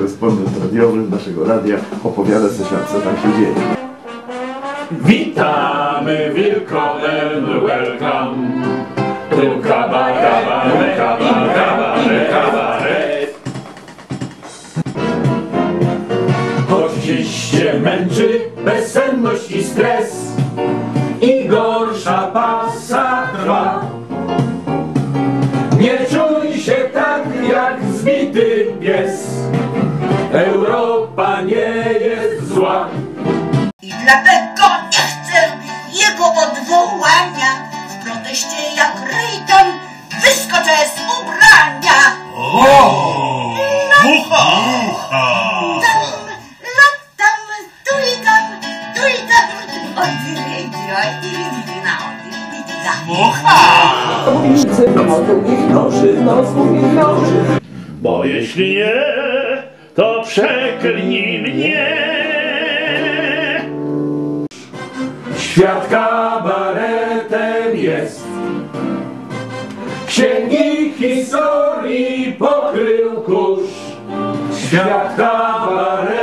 korespondent radiowy naszego radia, opowiada nam, co tam się dzieje. Witamy Wilkonen, welcome to kabaret, kabaret, kabaret, kabaret. Choć dziś się męczy bezsenność i stres i gorsza pasa trwa. Nie jak pies, Europa nie jest zła. I dlatego nie chcę jego odwołania. W proteście jak Rejton wyskoczę z ubrania. Tam, latam, tu i tam, tu i tam. Odwiedziła i wina, Jeśli nie, to przeklnij mnie. Świat kabaretem jest. Księgi historii pokrył kurz. Świat kabaretem